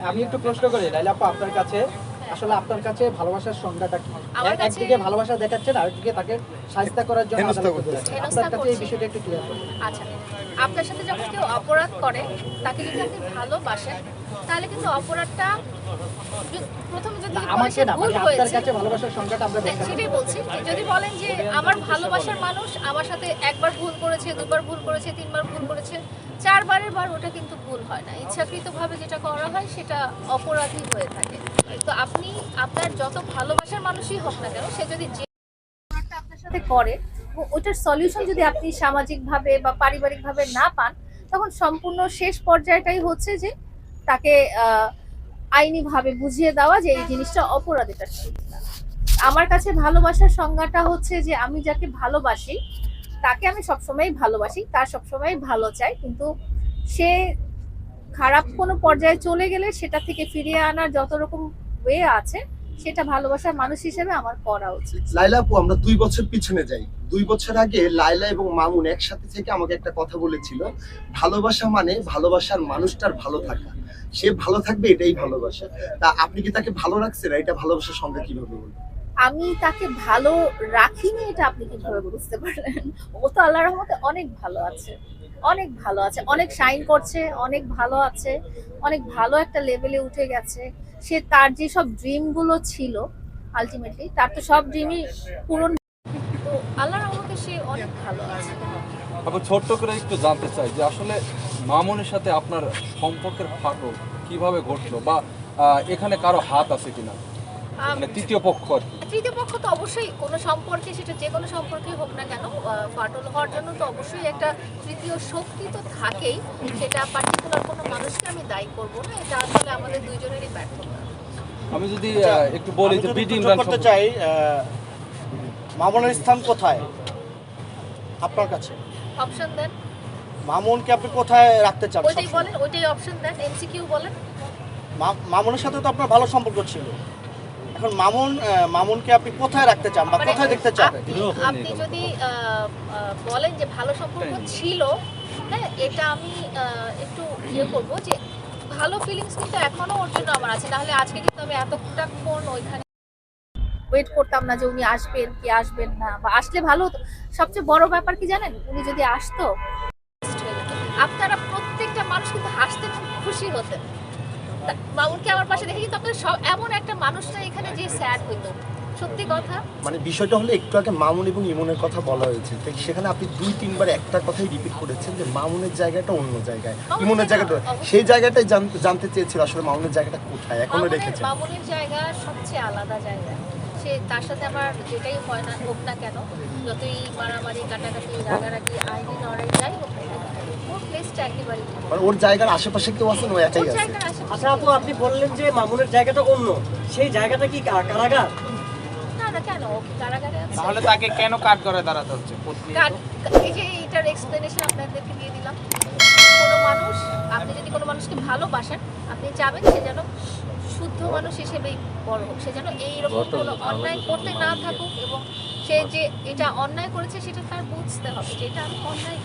আমি একটু প্রশ্ন করি লাইলা আপা আপনার কাছে আসলে আপনার কাছে ভালোবাসার সংজ্ঞাটা কি? একদিকে ভালোবাসা দেখাচ্ছেন আরেকদিকে তাকে সাহায্য করার জন্য আপনার কাছে এই বিষয়টা একটু ক্লিয়ার করুন। আচ্ছা আপনার সাথে যখন কেউ অপরাধ করে তাকে যদি আপনি ভালোবাসেন তাহলে কিন্তু অপরাধটা যদি- প্রথমে যদি আমাকে না ভুল মানে আপনার কাছে ভালোবাসার সংজ্ঞাটা আমরা হ্যাঁ, সেটাই বলছি। যদি বলেন যে আমার ভালোবাসার মানুষ আমার সাথে একবার ভুল করেছে দুবার ভুল করেছে তিনবার ভুল করেছে চারবারের বার ওটা কিন্তু ভুল হয় না ইচ্ছাকৃতভাবে যেটা করা হয় সেটা অপরাধী হয়ে থাকে তো আপনি আপনার যত ভালোবাসার মানুষই হোক না কেন, সে যদি যে আপনার সাথে করে ওটার সলিউশন যদি আপনি সামাজিকভাবে বা পারিবারিকভাবে না পান, তখন সম্পূর্ণ শেষ পর্যায়টাই হচ্ছে যে তাকে আইনিভাবে বুঝিয়ে দেওয়া যে এই জিনিসটা অপরাধ এটা ঠিক। আমার কাছে ভালোবাসার সংজ্ঞাটা হচ্ছে যে আমি যাকে ভালোবাসি তাকে আমি সবসময় ভালোবাসি, তার সবসময় ভালো চাই, কিন্তু সে খারাপ কোনো পর্যায়ে চলে গেলে সেটা থেকে ফিরিয়ে আনার যত রকম ওয়ে আছে, সেটা ভালোবাসার মানুষ হিসেবে আমার করা উচিত। লাইলা আপু, আমরা দুই বছর পিছনে যাই। দুই বছর আগে লাইলা এবং মামুন একসাথে থেকে আমাকে একটা কথা বলেছিল, ভালোবাসা মানে ভালোবাসার মানুষটার ভালো থাকা। সে ভালো থাকবে এটাই ভালোবাসা। তা আপনি কি তাকে ভালো রাখছেন? এটা ভালোবাসার সংজ্ঞা কীভাবে বলবেন আমি তাকে ভালো রাখিনি এটা আপনি কীভাবে বুঝতে পারলেন? ও তো আল্লাহর রহমতে অনেক ভালো আছে। অনেক ভালো আছে। অনেক শাইন করছে অনেক ভালো আছে অনেক ভালো একটা লেভেলে উঠে গেছে। সে তার যে সব ড্রিমগুলো ছিল আলটিমেটলি তার তো সব ড্রিমই পূরণ তো আল্লাহর রহমতে সে অনেক ভালো আছে। আবার ছোট্ট করে একটু জানতে চাই যে আসলে মামুনের সাথে আপনার সম্পর্কের ফাটল কীভাবে ঘটলো বা এখানে কারও হাত আছে কিনা? আম, মানে তৃতীয় পক্ষ আর কি। তৃতীয় পক্ষ তো অবশ্যই কোনো সম্পর্কে সেটা যে কোনো সম্পর্কে হোক না কেন ফাটল হওয়ার জন্য তো অবশ্যই একটা তৃতীয় শক্তি তো থাকেই সেটা পার্টিকুলার কোনো মানুষকে আমি দায়ী করব না এটা আসলে আমাদের দুইজনেরই ব্যর্থতা। আমি যদি একটু বলি যে যদি বিডি করতে চাই মামুনের স্থান কোথায়? আপনার কাছে। অপশন দেন। মামুনকে আপনি কোথায় রাখতে চান ওইটাই? বলেন ওইটাই অপশন দেন এমসিকিউ বলেন। মামুনের সাথে তো আপনার ভালো সম্পর্ক ছিল। এখন মামুন মামুনকে আপনি কোথায় রাখতে চান বা মানে কোথায় দেখতে চান? আপনি- যদি বলেন যে ভালো সম্পর্ক ছিল হ্যাঁ এটা আমি একটু ইয়ে করব যে ভালো ফিলিংস কিন্তু এখনও ওর জন্য আমার আছে। তাহলে আজকে কিন্তু আমি এতটা কোন ওইখানে ওয়েট করতাম না যে উনি আসবেন কি আসবেন না। বা আসলে ভালো হতো। সবচেয়ে বড় ব্যাপার কি জানেন? উনি যদি আসতো আপনারা প্রত্যেকটা মানুষ কিন্তু হাসতে খুব খুশি হতেন। মামুনকে আমার পাশে দেখে কিন্তু আপনার সব এমন একটা মানুষটা এখানে যে স্যাড হইতো। সত্যি কথা। মানে বিষয়টা হলো একটু আগে মামুন এবং ইমনের কথা বলা হয়েছে। তাই সেখানে আপনি দুই তিনবার একটা কথাই রিপিট করেছেন যে মামুনের জায়গাটা অন্য জায়গায়। ইমনের জায়গাটা সেই জায়গাটাই জান- জানতে চেয়েছিল আসলে মামুনের জায়গাটা কোথায় এখনও রেখেছে মামুনের জায়গা সবচেয়ে আলাদা জায়গা। সে তার সাথে আমার যেটাই হয় না হোক না কেন যতই মারামারি কাটাকাটি রাগারাগি আইনি লড়াই যাই হোক ওর প্লেসটা একেবারেই ওর জায়গার আশেপাশে কেউ একাই আছে? আচ্ছা আপু আপনি বললেন যে মামুনের জায়গাটা অন্য। সেই জায়গাটা কি কারাগার? তাহলে তাকে কেন কাট করে দাঁড়াতে হচ্ছে? এই যে এক্সপ্লেনেশন আপনাদেরকে দিয়ে দিলাম। কোনো মানুষ আপনি যদি কোনো মানুষকে ভালোবাসেন আপনি চাবেন সে যেন শুদ্ধ মানুষ হিসেবেই বড় হোক। সে যেন এইরকম কোনো অন্যায় করতে না থাকুক এবং সে যে এটা অন্যায় করেছে সেটা তার বুঝতে হবে যে এটা আমি অন্যায়